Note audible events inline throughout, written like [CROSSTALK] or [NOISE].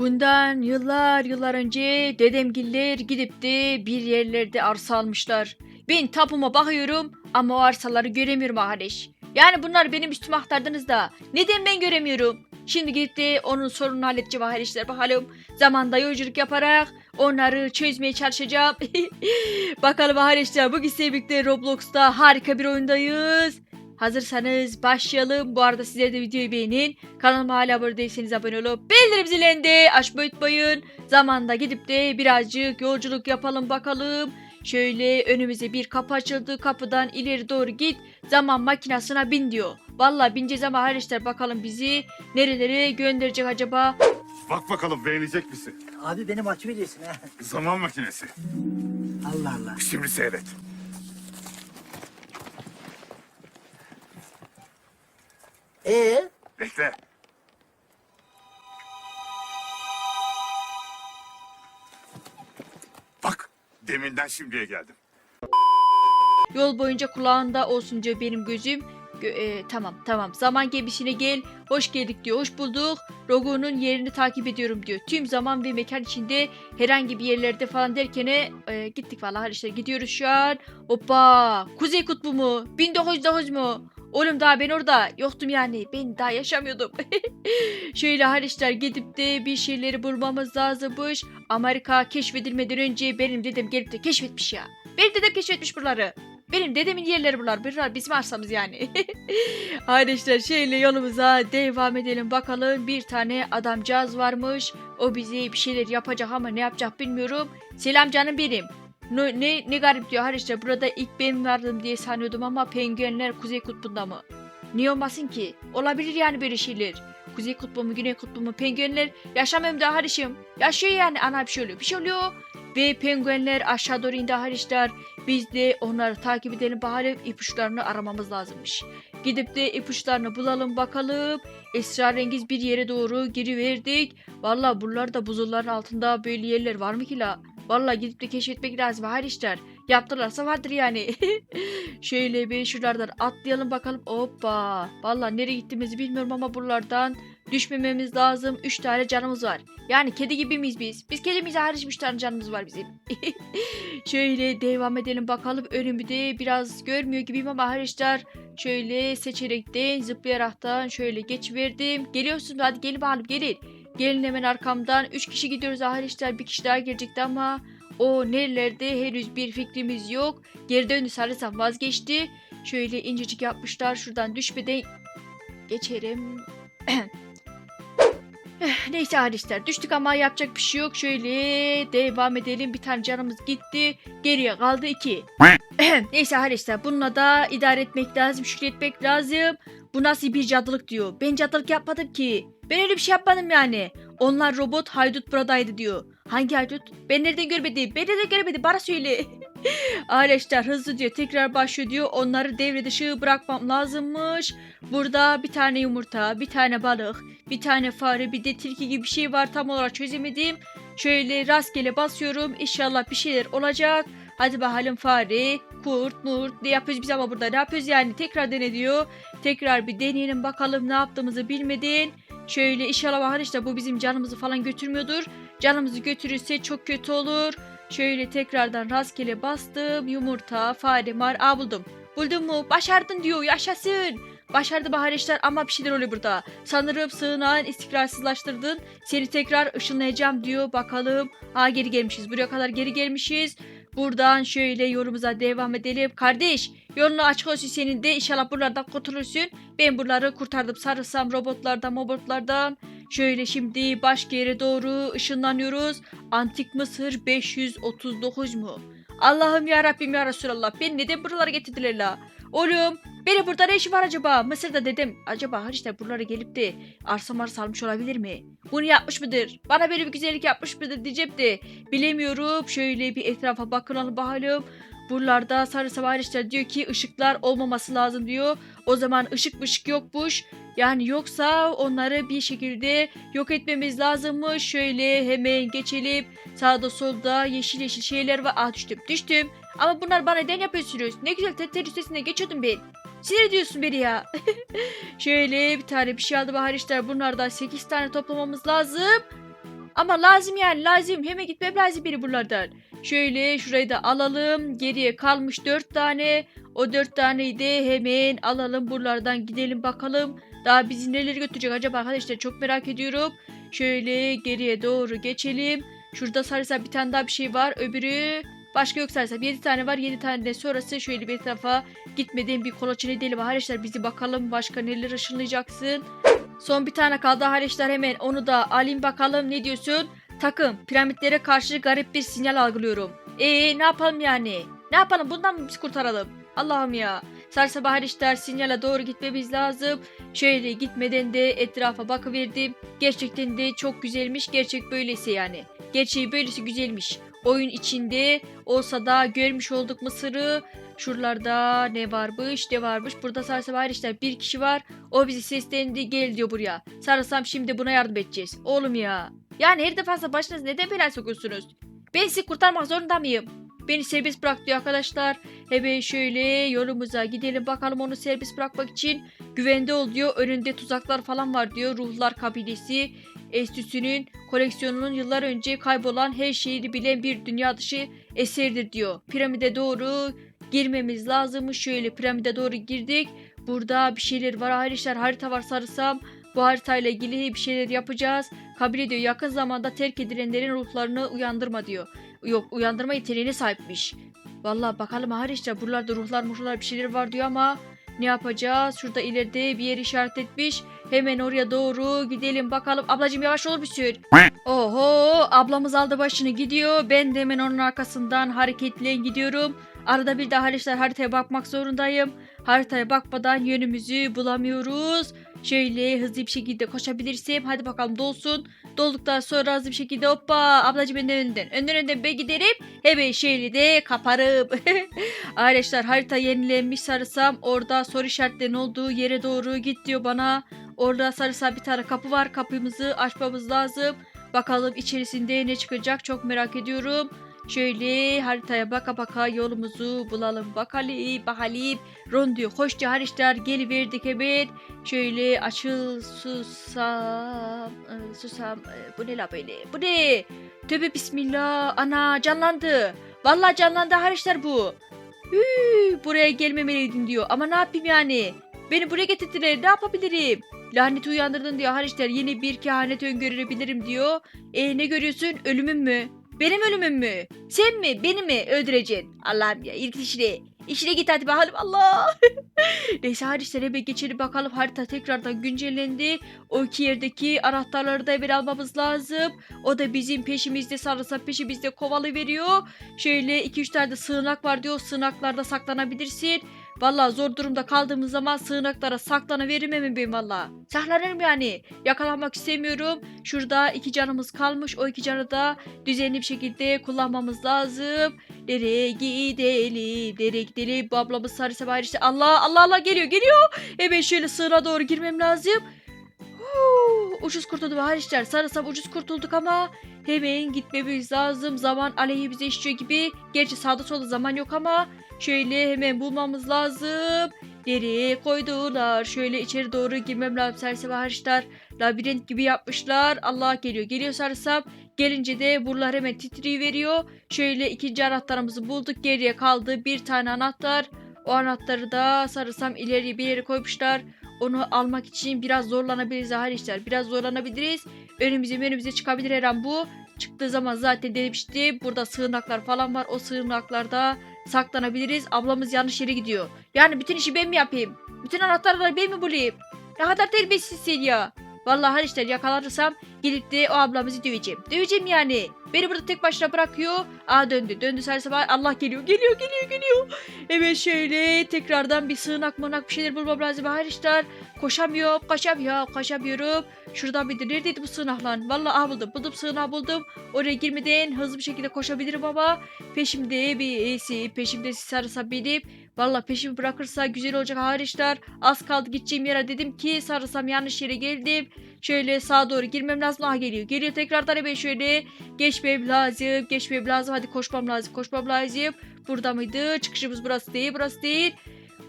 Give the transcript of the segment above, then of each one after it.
Bundan yıllar yıllar önce dedemgiller gidip de bir yerlerde arsa almışlar. Ben tapuma bakıyorum ama o arsaları göremiyorum arkadaş. Yani bunlar benim üstüme aktardınız da neden ben göremiyorum? Şimdi gidip de onun sorununu halledeceğim arkadaşlar bakalım. Zamanda yolculuk yaparak onları çözmeye çalışacağım. [LAUGHS] bakalım arkadaşlar bugün birlikte Roblox'ta harika bir oyundayız. Hazırsanız başlayalım. Bu arada sizler de videoyu beğenin. Kanalıma hala abone değilseniz abone olup bildirim zilini de açmayı unutmayın. Zamanda gidip de birazcık yolculuk yapalım bakalım. Şöyle önümüze bir kapı açıldı. Kapıdan ileri doğru git. Zaman makinesine bin diyor. Vallahi bineceğiz ama arkadaşlar bakalım bizi nerelere gönderecek acaba? Bak bakalım beğenecek misin? Abi beni mahcup ediyorsun ha. Zaman makinesi. Allah Allah. Şimdi seyret. Ee, Bekle. Bak deminden şimdiye geldim. Yol boyunca kulağında olsun diyor benim gözüm. Gö- e, tamam tamam zaman gemisine gel. Hoş geldik diyor. Hoş bulduk. Rogo'nun yerini takip ediyorum diyor. Tüm zaman ve mekan içinde herhangi bir yerlerde falan derken e, gittik valla işte gidiyoruz şu an. Hoppa. Kuzey Kutbu mu? 1909 mu? Oğlum daha ben orada yoktum yani. Ben daha yaşamıyordum. [LAUGHS] Şöyle Haliçler gidip de bir şeyleri bulmamız lazımmış. Amerika keşfedilmeden önce benim dedem gelip de keşfetmiş ya. Benim dedem keşfetmiş buraları. Benim dedemin yerleri buralar. Buralar bizim arsamız yani. [LAUGHS] Arkadaşlar şöyle yolumuza devam edelim bakalım. Bir tane adamcağız varmış. O bize bir şeyler yapacak ama ne yapacak bilmiyorum. Selam canım benim. Ne, ne, ne garip diyor arkadaşlar. Burada ilk ben vardım diye sanıyordum ama penguenler Kuzey Kutbu'nda mı? Niye olmasın ki? Olabilir yani böyle şeyler. Kuzey Kutbu mu, Güney Kutbu mu? Penguenler yaşamıyorum da kardeşim. Yaşıyor yani. Ana bir şey oluyor. Bir şey oluyor. Ve penguenler aşağı doğru indi arkadaşlar. Biz de onları takip edelim bakalım ipuçlarını aramamız lazımmış. Gidip de ipuçlarını bulalım bakalım. Esrarengiz bir yere doğru giriverdik. Valla buralarda buzulların altında böyle yerler var mı ki la? Valla gidip de keşfetmek lazım arkadaşlar. Yaptılarsa vardır yani. [LAUGHS] Şöyle bir şuralardan atlayalım bakalım. Hoppa. Valla nereye gittiğimizi bilmiyorum ama buralardan düşmememiz lazım. 3 tane canımız var. Yani kedi gibi miyiz biz? Biz kedi miyiz hariç 3 tane canımız var bizim. [LAUGHS] Şöyle devam edelim bakalım. Önümü de biraz görmüyor gibiyim ama arkadaşlar şöyle seçerekten zıplayaraktan şöyle geçiverdim. Geliyorsunuz hadi gelin bakalım gelin. Gelin hemen arkamdan. 3 kişi gidiyoruz arkadaşlar. Bir kişi daha gelecekti ama o nerelerde henüz bir fikrimiz yok. Geri döndü sanırsam vazgeçti. Şöyle incecik yapmışlar. Şuradan düşmeden geçerim. [CLEARS THROAT] Neyse arkadaşlar düştük ama yapacak bir şey yok. Şöyle devam edelim. Bir tane canımız gitti. Geriye kaldı iki. [CLEARS THROAT] Neyse arkadaşlar bununla da idare etmek lazım. Şükretmek lazım. Bu nasıl bir cadılık diyor. Ben cadılık yapmadım ki. Ben öyle bir şey yapmadım yani. Onlar robot haydut buradaydı diyor. Hangi haydut? Ben nereden görmedim? Ben nereden görmedim? Bana söyle. [LAUGHS] Arkadaşlar hızlı diyor. Tekrar başlıyor diyor. Onları devre dışı bırakmam lazımmış. Burada bir tane yumurta, bir tane balık, bir tane fare, bir de tilki gibi bir şey var. Tam olarak çözemedim. Şöyle rastgele basıyorum. İnşallah bir şeyler olacak. Hadi bakalım fare, kurt, murt ne yapıyoruz biz ama burada ne yapıyoruz yani tekrar dene diyor. Tekrar bir deneyelim bakalım ne yaptığımızı bilmedin. Şöyle inşallah bakın işte bu bizim canımızı falan götürmüyordur. Canımızı götürürse çok kötü olur. Şöyle tekrardan rastgele bastım. Yumurta, fare, mar. Aa buldum. Buldun mu? Başardın diyor. Yaşasın. Başardı baharişler ama bir şeyler oluyor burada. Sanırım sığınağın istikrarsızlaştırdın. Seni tekrar ışınlayacağım diyor. Bakalım. Aa geri gelmişiz. Buraya kadar geri gelmişiz. Buradan şöyle yolumuza devam edelim. Kardeş yolunu açık olsun senin de. İnşallah buralardan kurtulursun. Ben buraları kurtardım. Sarılsam robotlardan, robotlardan. Şöyle şimdi başka yere doğru ışınlanıyoruz. Antik Mısır 539 mu? Allah'ım ya Rabbim ya Resulallah. Beni neden buralara getirdiler la? Oğlum beni burada ne işi var acaba? Mısır'da dedim. Acaba işte buralara gelip de arsa marsa almış olabilir mi? Bunu yapmış mıdır? Bana böyle bir güzellik yapmış mıdır diyeceğim de bilemiyorum. Şöyle bir etrafa bakınalım bakalım. Buralarda sarı sabah diyor ki ışıklar olmaması lazım diyor. O zaman ışık ışık yokmuş. Yani yoksa onları bir şekilde yok etmemiz lazımmış. Şöyle hemen geçelim. Sağda solda yeşil yeşil şeyler var. Aa düştüm düştüm. Ama bunlar bana neden yapıyorsunuz? Ne güzel tetler üstesinden geçiyordum ben. Sinir ediyorsun beni ya. [LAUGHS] Şöyle bir tane bir şey aldı bahar işler. Bunlardan 8 tane toplamamız lazım. Ama lazım yani lazım. Hemen gitmem lazım biri buralardan. Şöyle şurayı da alalım. Geriye kalmış dört tane. O dört taneyi de hemen alalım. Buralardan gidelim bakalım. Daha bizi neleri götürecek acaba arkadaşlar çok merak ediyorum. Şöyle geriye doğru geçelim. Şurada sarısa bir tane daha bir şey var. Öbürü başka yok sarısa. 7 tane var. 7 tane de sonrası şöyle bir tarafa gitmeden bir kolaçan edelim. Arkadaşlar bizi bakalım başka neler ışınlayacaksın. Son bir tane kaldı arkadaşlar hemen onu da alayım bakalım ne diyorsun? Takım piramitlere karşı garip bir sinyal algılıyorum. Ee ne yapalım yani? Ne yapalım bundan mı biz kurtaralım? Allah'ım ya. Sarsa bahar işler sinyale doğru gitmemiz lazım. Şöyle gitmeden de etrafa bakıverdim. Gerçekten de çok güzelmiş. Gerçek böylesi yani. Gerçeği böylesi güzelmiş. Oyun içinde olsa da görmüş olduk Mısır'ı. Şuralarda ne varmış ne varmış. Burada sarsa bahar işler bir kişi var. O bizi seslendi gel diyor buraya. Sarılsam şimdi buna yardım edeceğiz. Oğlum ya. Yani her defasında başınız neden belaya sokuyorsunuz? Ben sizi kurtarmak zorunda mıyım? Beni serbest bırak diyor arkadaşlar. Hemen şöyle yolumuza gidelim bakalım onu serbest bırakmak için. Güvende ol diyor. Önünde tuzaklar falan var diyor. Ruhlar kabilesi Estüsü'nün koleksiyonunun yıllar önce kaybolan her şeyi bilen bir dünya dışı eserdir diyor. Piramide doğru girmemiz lazımmış. Şöyle piramide doğru girdik. Burada bir şeyler var arkadaşlar. Harita var sarısam. Bu haritayla ilgili bir şeyler yapacağız. Kabile diyor yakın zamanda terk edilenlerin ruhlarını uyandırma diyor. Yok uyandırma yeteneğine sahipmiş. Vallahi bakalım arkadaşlar buralarda ruhlar muhlar bir şeyler var diyor ama ne yapacağız? Şurada ileride bir yer işaret etmiş. Hemen oraya doğru gidelim bakalım. Ablacığım yavaş olur musun? Oho ablamız aldı başını gidiyor. Ben de hemen onun arkasından hareketle gidiyorum. Arada bir de arkadaşlar haritaya bakmak zorundayım. Haritaya bakmadan yönümüzü bulamıyoruz. Şöyle hızlı bir şekilde koşabilirsem hadi bakalım dolsun. Dolduktan sonra hızlı bir şekilde hoppa ablacığım önden önden. Önden önden ben giderim. Hemen şöyle de kaparım. [LAUGHS] Arkadaşlar harita yenilenmiş sarısam orada soru işaretlerinin olduğu yere doğru git diyor bana. Orada sarısam bir tane kapı var. Kapımızı açmamız lazım. Bakalım içerisinde ne çıkacak çok merak ediyorum. Şöyle haritaya baka baka yolumuzu bulalım. Bakalım bakalım. Ron diyor koş diyor harişler geliverdik hemen. Şöyle açıl susam. e, Susam. e, Bu ne la böyle? Bu ne? Tövbe bismillah. Ana canlandı. Vallahi canlandı harişler bu. Hii, buraya gelmemeliydin diyor. Ama ne yapayım yani? Beni buraya getirdiler. Ne yapabilirim? Laneti uyandırdın diyor. Harişler yeni bir kehanet öngörebilirim diyor. E ne görüyorsun? Ölümüm mü? Benim ölümüm mü? Sen mi? Beni mi öldüreceksin? Allah'ım ya ilk işine. İşine git hadi bakalım Allah. [LAUGHS] Neyse işte hemen geçelim bakalım harita tekrardan güncellendi. O iki yerdeki anahtarları da hemen almamız lazım. O da bizim peşimizde sarılsa peşimizde kovalı veriyor. Şöyle 2-3 tane de sığınak var diyor. Sığınaklarda saklanabilirsin. Valla zor durumda kaldığımız zaman sığınaklara saklanıveririm hemen ben valla. Saklanırım yani. Yakalanmak istemiyorum. Şurada iki canımız kalmış. O iki canı da düzenli bir şekilde kullanmamız lazım. Nereye gidelim? Nereye gidelim? Bu ablamız sarı sefer işte. Allah Allah Allah geliyor geliyor. Hemen şöyle sığıra doğru girmem lazım. Huu, ucuz kurtuldum arkadaşlar. Sarısam ucuz kurtulduk ama hemen gitmemiz lazım. Zaman aleyhimize işliyor gibi. Gerçi sağda solda zaman yok ama şöyle hemen bulmamız lazım. Nereye koydular? Şöyle içeri doğru girmem lazım sersem arkadaşlar. Labirent gibi yapmışlar. Allah geliyor. Geliyor sarsam. Gelince de buralar hemen titriyi veriyor. Şöyle ikinci anahtarımızı bulduk. Geriye kaldı bir tane anahtar. O anahtarı da sarısam ileriye bir yere koymuşlar. Onu almak için biraz zorlanabiliriz arkadaşlar. Biraz zorlanabiliriz. Önümüze önümüze çıkabilir her an bu. Çıktığı zaman zaten demiştim. Burada sığınaklar falan var. O sığınaklarda saklanabiliriz. Ablamız yanlış yere gidiyor. Yani bütün işi ben mi yapayım? Bütün anahtarları ben mi bulayım? Ne kadar terbiyesizsin ya. Vallahi arkadaşlar yakalanırsam gidip de o ablamızı döveceğim. Döveceğim yani. Beni burada tek başına bırakıyor. Aa döndü. Döndü sarısı var. Allah geliyor. Geliyor geliyor geliyor. Evet şöyle tekrardan bir sığınak mınak bir şeyler bulmam lazım arkadaşlar. Koşamıyorum. Koşamıyorum. Koşamıyorum. Şuradan bir de neredeydi bu sığınak lan? Vallahi ah buldum. Buldum sığınağı buldum. Oraya girmeden hızlı bir şekilde koşabilirim ama peşimde birisi peşimde sarısa binip Valla peşimi bırakırsa güzel olacak arkadaşlar. Az kaldı gideceğim yere dedim ki sarısam yanlış yere geldim. Şöyle sağa doğru girmem lazım. Ah geliyor. Geliyor tekrardan hemen şöyle geçmem lazım. Geçmem lazım. Hadi koşmam lazım. Koşmam lazım. Burada mıydı? Çıkışımız burası değil. Burası değil.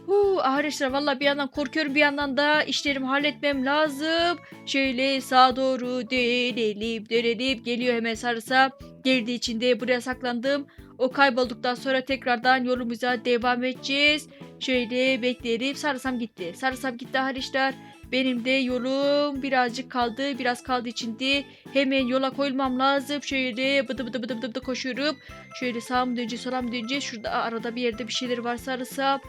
Huu, arkadaşlar valla bir yandan korkuyorum bir yandan da işlerimi halletmem lazım. Şöyle sağa doğru dönelim dönelim geliyor hemen sarısa. Geldiği için de buraya saklandım. O kaybolduktan sonra tekrardan yolumuza devam edeceğiz. Şöyle bekleyelim. Sarısam gitti. Sarısam gitti arkadaşlar. Benim de yolum birazcık kaldı. Biraz kaldığı için de hemen yola koyulmam lazım. Şöyle bıdı bıdı bıdı bıdı, bıdı koşuyorum. Şöyle sağa mı döneceğiz sola mı döneceğiz. Şurada arada bir yerde bir şeyler var sarısam.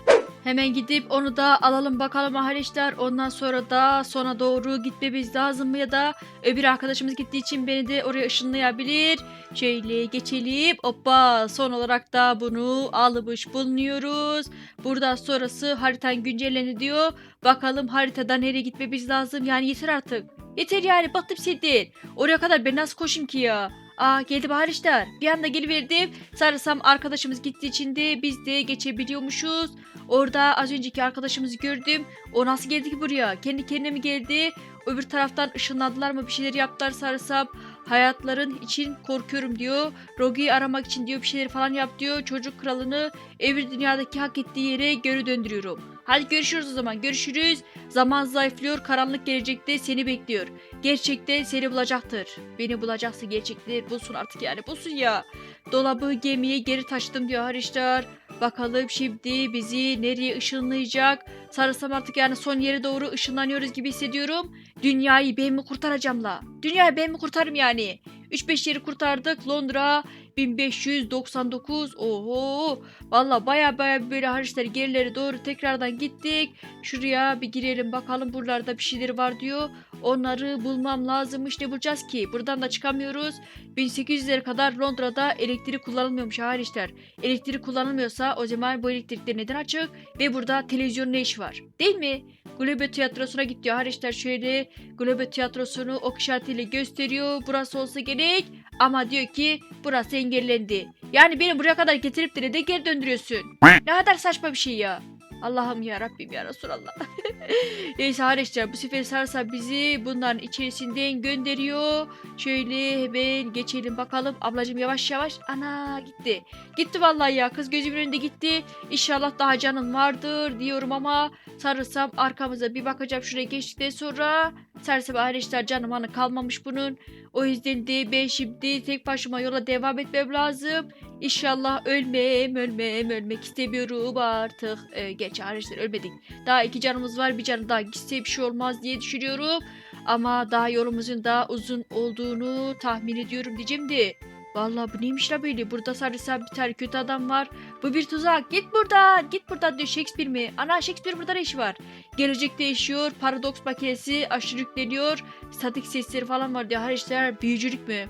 Hemen gidip onu da alalım bakalım arkadaşlar. Ondan sonra da sona doğru gitmemiz lazım mı ya da öbür arkadaşımız gittiği için beni de oraya ışınlayabilir. Şöyle geçelim. Hoppa son olarak da bunu almış bulunuyoruz. Buradan sonrası haritan güncelleni diyor. Bakalım haritada nereye gitmemiz lazım. Yani yeter artık. Yeter yani bıktım senden. Oraya kadar ben nasıl koşayım ki ya? Aa geldi arkadaşlar. Bir anda geliverdim. Sarısam arkadaşımız gittiği için de biz de geçebiliyormuşuz. Orada az önceki arkadaşımızı gördüm. O nasıl geldi ki buraya? Kendi kendine mi geldi? Öbür taraftan ışınladılar mı? Bir şeyler yaptılar sarısam. Hayatların için korkuyorum diyor. Rogi'yi aramak için diyor bir şeyler falan yap diyor. Çocuk kralını evir dünyadaki hak ettiği yere geri döndürüyorum. Hadi görüşürüz o zaman. Görüşürüz. Zaman zayıflıyor. Karanlık gelecekte seni bekliyor. Gerçekte seni bulacaktır. Beni bulacaksa gerçekte bulsun artık yani. Bulsun ya. Dolabı gemiye geri taşıdım diyor arkadaşlar. Bakalım şimdi bizi nereye ışınlayacak. Sarılsam artık yani son yere doğru ışınlanıyoruz gibi hissediyorum. Dünyayı ben mi kurtaracağım la? Dünyayı ben mi kurtarım yani? 3-5 yeri kurtardık. Londra 1599. Oho. Valla baya baya böyle harçlar gerileri doğru tekrardan gittik. Şuraya bir girelim bakalım buralarda bir şeyler var diyor. Onları bulmam lazımmış. Ne bulacağız ki? Buradan da çıkamıyoruz. 1800'lere kadar Londra'da elektrik kullanılmıyormuş harçlar. Elektrik kullanılmıyorsa o zaman bu elektrikler neden açık? Ve burada televizyon ne işi var? Değil mi? Globe tiyatrosuna git diyor. Arkadaşlar şöyle Globe tiyatrosunu ok işaretiyle gösteriyor. Burası olsa gerek. Ama diyor ki burası engellendi. Yani beni buraya kadar getirip de geri döndürüyorsun. Ne kadar saçma bir şey ya. Allah'ım ya Rabbim ya Resulallah. [LAUGHS] Neyse arkadaşlar bu sefer Sarsa bizi bunların içerisinden gönderiyor. Şöyle hemen geçelim bakalım. Ablacığım yavaş yavaş. Ana gitti. Gitti vallahi ya kız gözümün önünde gitti. İnşallah daha canın vardır diyorum ama sarılsam arkamıza bir bakacağım şuraya geçtikten sonra Sarsa arkadaşlar canım hani kalmamış bunun. O yüzden de ben şimdi tek başıma yola devam etmem lazım. İnşallah ölmem, ölmem, ölmek istemiyorum artık. Ee, geç arkadaşlar ölmedik. Daha iki canımız var, bir canı daha gitse bir şey olmaz diye düşünüyorum. Ama daha yolumuzun daha uzun olduğunu tahmin ediyorum diyeceğim de. Vallahi bu neymiş la böyle? Burada sadece bir tane kötü adam var. Bu bir tuzak. Git buradan. Git buradan diyor Shakespeare mi? Ana Shakespeare burada ne işi var? Gelecek değişiyor. Paradoks makinesi aşırı yükleniyor. Statik sesleri falan var diyor. Her işler büyücülük mü?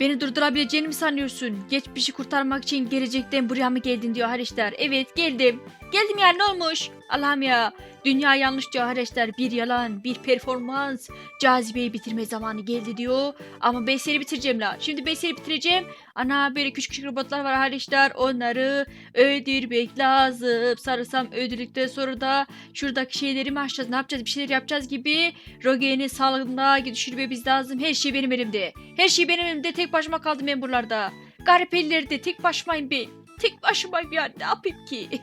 Beni durdurabileceğini mi sanıyorsun? Geçmişi kurtarmak için gelecekten buraya mı geldin diyor Hareşler. Evet geldim. Geldim yani ne olmuş? Allah'ım ya. Dünya yanlış Hareşler. Bir yalan, bir performans. Cazibeyi bitirme zamanı geldi diyor. Ama ben seni bitireceğim la. Şimdi ben seni bitireceğim. Ana böyle küçük küçük robotlar var Hareşler. Onları öldürmek lazım. Sarısam öldürdükten sonra da şuradaki şeyleri mi açacağız? Ne yapacağız? Bir şeyler yapacağız gibi. Rogen'i sağlığına düşürmemiz lazım. Her şey benim elimde. Her şey benim elimde. Tek başıma kaldım ben buralarda. Garip ellerde tek başımayım ben. Tek başımayım yani ne yapayım ki? [LAUGHS]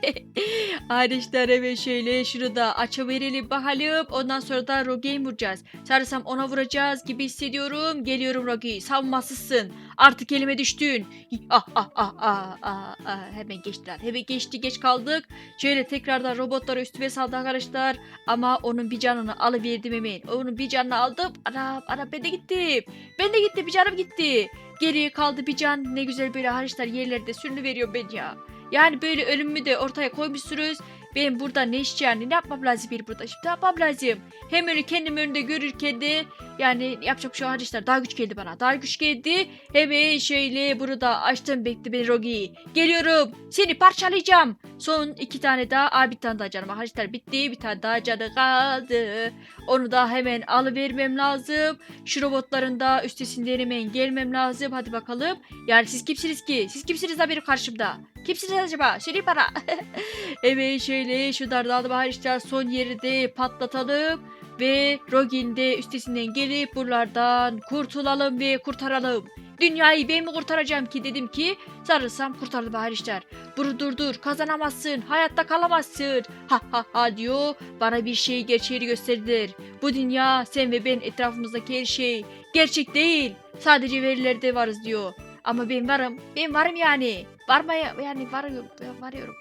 Arkadaşlar hemen şöyle şunu da açıverelim bakalım. Ondan sonra da Roge'yi vuracağız. Sarısam ona vuracağız gibi hissediyorum. Geliyorum Rogi. Savunmasızsın. Artık elime düştün. Ah ah ah. Hemen geçtiler. Hemen geçti geç kaldık. Şöyle tekrardan robotları üstüme saldı arkadaşlar. Ama onun bir canını alıverdim hemen. Onun bir canını aldım. Ana ana ben de gittim. Ben de gittim bir canım gitti. Geriye kaldı bir can. Ne güzel böyle hariçler yerlerde sürünü veriyor ben ya. Yani böyle ölümümü de ortaya koymuşsunuz. Benim burada ne iş yani? Ne yapmam lazım bir burada? Şimdi ne yapmam lazım? Hem öyle kendim önünde görürken de yani yapacak bir şey hariçler daha güç geldi bana. Daha güç geldi. Hemen şöyle burada açtım bekle beni Rogi. Geliyorum. Seni parçalayacağım. Son iki tane daha. Aa bir tane daha canım. Hariçler bitti. Bir tane daha canı kaldı. Onu da hemen alıvermem lazım. Şu robotların da üstesinden hemen gelmem lazım. Hadi bakalım. Yani siz kimsiniz ki? Siz kimsiniz da karşımda? Kimsiniz acaba? Söyleyin bana. [LAUGHS] evet şöyle şu dardalı hariçler son yeri de patlatalım. Ve Rogin de üstesinden gelip buralardan kurtulalım ve kurtaralım. Dünyayı ben mi kurtaracağım ki dedim ki sarılsam kurtardı bari işler. Bunu durdur kazanamazsın hayatta kalamazsın. Ha ha ha diyor bana bir şeyi gerçeğini gösterdiler. Bu dünya sen ve ben etrafımızdaki her şey gerçek değil. Sadece verilerde varız diyor. Ama ben varım. Ben varım yani. Varmaya yani varıyorum. Varıyorum.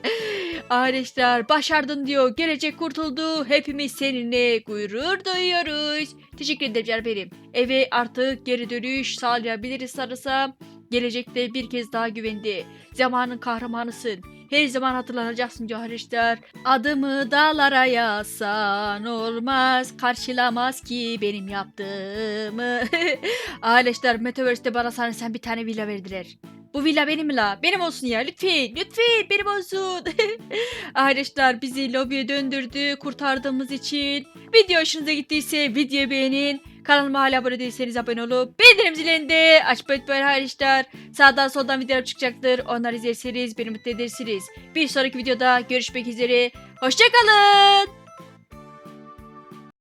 [LAUGHS] Arkadaşlar başardın diyor. Gelecek kurtuldu. Hepimiz seninle gurur duyuyoruz. Teşekkür ederim canım. Eve artık geri dönüş sağlayabiliriz sanırsam. Gelecekte bir kez daha güvendi. Zamanın kahramanısın. Her zaman hatırlanacaksın arkadaşlar. Adımı dağlara yazsan olmaz. Karşılamaz ki benim yaptığımı. [LAUGHS] arkadaşlar Metaverse'de bana sanırsam bir tane villa verdiler. Bu villa benim la. Benim olsun ya. Lütfen. Lütfen benim olsun. [LAUGHS] Arkadaşlar bizi lobiye döndürdü. Kurtardığımız için. Video hoşunuza gittiyse videoyu beğenin. Kanalıma hala abone değilseniz abone olup bildirim zilini de açmayı unutmayın arkadaşlar. Sağdan soldan videolar çıkacaktır. Onları izlerseniz beni mutlu edersiniz. Bir sonraki videoda görüşmek üzere. Hoşçakalın.